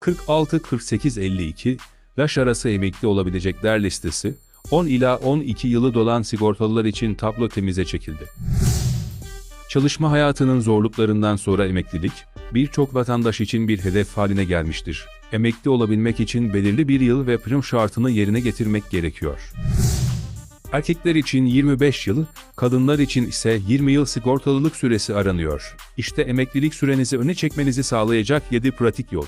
46-48-52 yaş arası emekli olabilecekler listesi 10 ila 12 yılı dolan sigortalılar için tablo temize çekildi. Çalışma hayatının zorluklarından sonra emeklilik, birçok vatandaş için bir hedef haline gelmiştir. Emekli olabilmek için belirli bir yıl ve prim şartını yerine getirmek gerekiyor. Erkekler için 25 yıl, kadınlar için ise 20 yıl sigortalılık süresi aranıyor. İşte emeklilik sürenizi öne çekmenizi sağlayacak 7 pratik yol.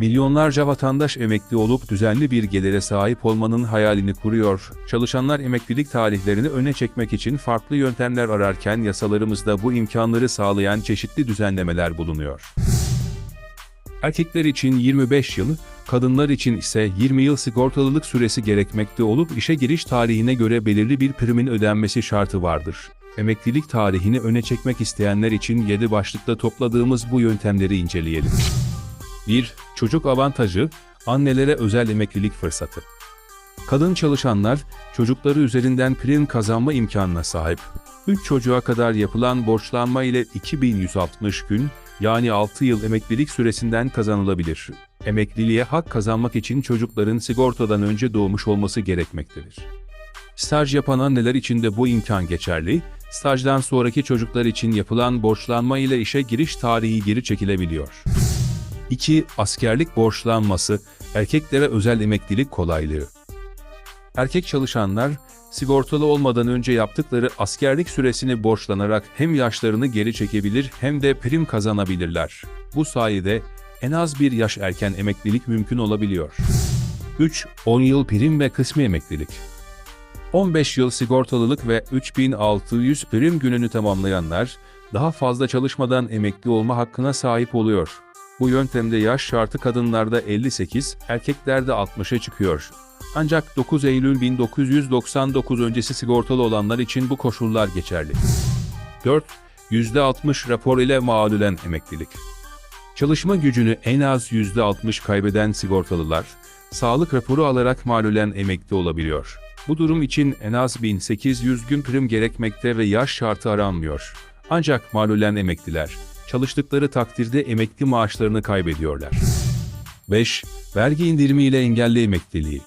Milyonlarca vatandaş emekli olup düzenli bir gelire sahip olmanın hayalini kuruyor. Çalışanlar emeklilik tarihlerini öne çekmek için farklı yöntemler ararken yasalarımızda bu imkanları sağlayan çeşitli düzenlemeler bulunuyor. Erkekler için 25 yıl, kadınlar için ise 20 yıl sigortalılık süresi gerekmekte olup işe giriş tarihine göre belirli bir primin ödenmesi şartı vardır. Emeklilik tarihini öne çekmek isteyenler için 7 başlıkta topladığımız bu yöntemleri inceleyelim. 1. Çocuk avantajı, annelere özel emeklilik fırsatı. Kadın çalışanlar, çocukları üzerinden prim kazanma imkanına sahip. 3 çocuğa kadar yapılan borçlanma ile 2160 gün, yani 6 yıl emeklilik süresinden kazanılabilir. Emekliliğe hak kazanmak için çocukların sigortadan önce doğmuş olması gerekmektedir. Staj yapan anneler için de bu imkan geçerli, stajdan sonraki çocuklar için yapılan borçlanma ile işe giriş tarihi geri çekilebiliyor. 2. Askerlik borçlanması, erkeklere özel emeklilik kolaylığı. Erkek çalışanlar, sigortalı olmadan önce yaptıkları askerlik süresini borçlanarak hem yaşlarını geri çekebilir hem de prim kazanabilirler. Bu sayede en az bir yaş erken emeklilik mümkün olabiliyor. 3. 10 yıl prim ve kısmi emeklilik. 15 yıl sigortalılık ve 3600 prim gününü tamamlayanlar, daha fazla çalışmadan emekli olma hakkına sahip oluyor. Bu yöntemde yaş şartı kadınlarda 58, erkeklerde 60'a çıkıyor. Ancak 9 Eylül 1999 öncesi sigortalı olanlar için bu koşullar geçerli. 4. %60 rapor ile mağdulen emeklilik. Çalışma gücünü en az %60 kaybeden sigortalılar, sağlık raporu alarak malulen emekli olabiliyor. Bu durum için en az 1800 gün prim gerekmekte ve yaş şartı aranmıyor. Ancak malulen emekliler, çalıştıkları takdirde emekli maaşlarını kaybediyorlar. 5. Vergi indirimiyle engelli emekliliği.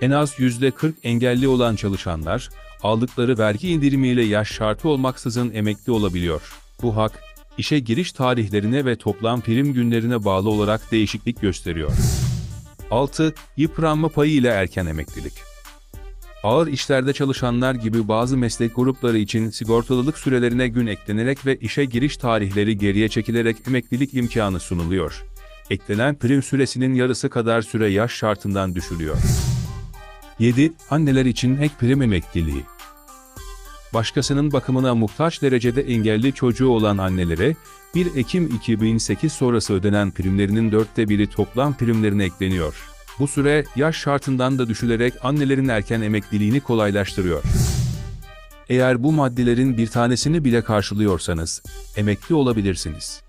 En az %40 engelli olan çalışanlar, aldıkları vergi indirimiyle yaş şartı olmaksızın emekli olabiliyor. Bu hak, işe giriş tarihlerine ve toplam prim günlerine bağlı olarak değişiklik gösteriyor. 6. Yıpranma payı ile erken emeklilik. Ağır işlerde çalışanlar gibi bazı meslek grupları için sigortalılık sürelerine gün eklenerek ve işe giriş tarihleri geriye çekilerek emeklilik imkanı sunuluyor. Eklenen prim süresinin yarısı kadar süre yaş şartından düşülüyor. 7. Anneler için ek prim emekliliği. Başkasının bakımına muhtaç derecede engelli çocuğu olan annelere 1 Ekim 2008 sonrası ödenen primlerinin dörtte biri toplam primlerine ekleniyor. Bu süre yaş şartından da düşülerek annelerin erken emekliliğini kolaylaştırıyor. Eğer bu maddelerin bir tanesini bile karşılıyorsanız emekli olabilirsiniz.